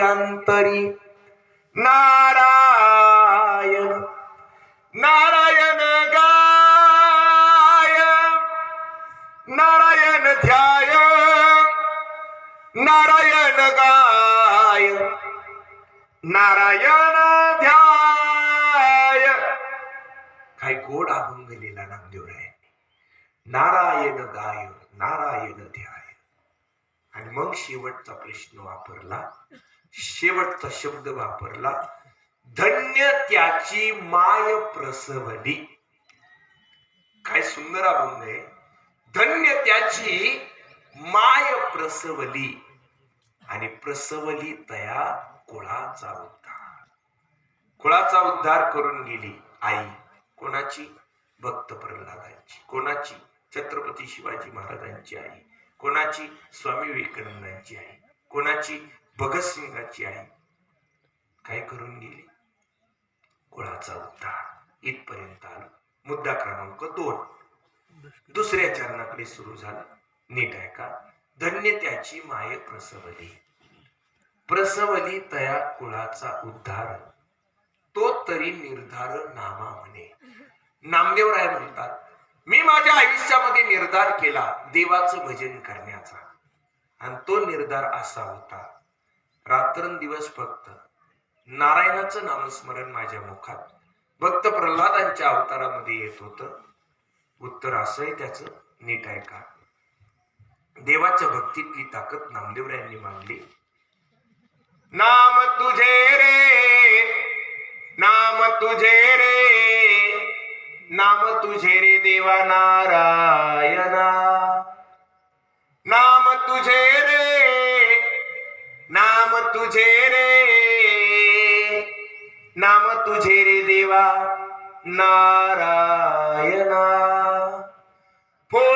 अंतरी नारायण नारायण गाय नारायण ध्याय नारायण गाय नारायण ध्याय. काय गोड अभंग लिहिला नामदेवरायांनी नारायण गाय नारायण ध्याय. आणि मग शेवटचा प्रश्न वापरला. शेवटचा शब्द वापरला. धन्य त्याची माय प्रसवली. काय सुंदर अभंग आहे. धन्य त्याची माय प्रसवली. आणि प्रसवली तया कुळाचा उद्धार. कुळाचा उद्धार करून गेली आई. कोणाची? भक्त प्रल्हादांची. कोणाची? छत्रपती शिवाजी महाराजांची आई. कोणाची स्वामी विवेकानंदांची आहे? कोणाची भगतसिंगाची आहे? काय करून गेली? कुळाचा उद्धार इथपर्यंत आलो. मुद्दा क्रमांक दोन. दुसऱ्या चरणाकडे सुरू झालं. नीट आहे का धन्य त्याची माय प्रसवली. प्रसवली तया कुळाचा उद्धार. तो तरी निर्धार नामा म्हणे. नामदेवराय म्हणतात मी माझ्या आयुष्यामध्ये निर्धार केला देवाचं भजन करण्याचा. आणि तो निर्धार असा होता. रात्रंदिवस फक्त नारायणाचं नामस्मरण माझ्या मुखात भक्त प्रल्हादांच्या अवतारामध्ये येत होत. उत्तर असंही त्याचं नीट आहे का देवाच्या भक्तीतली ताकद नामदेवरायांनी मांडली नाम तुझे रे नाम तुझे रे. नाम तुझे रे देवा नारायणा. नाम तुझे रे नाम तुझे रे. नाम तुझे रे देवा नारायणा.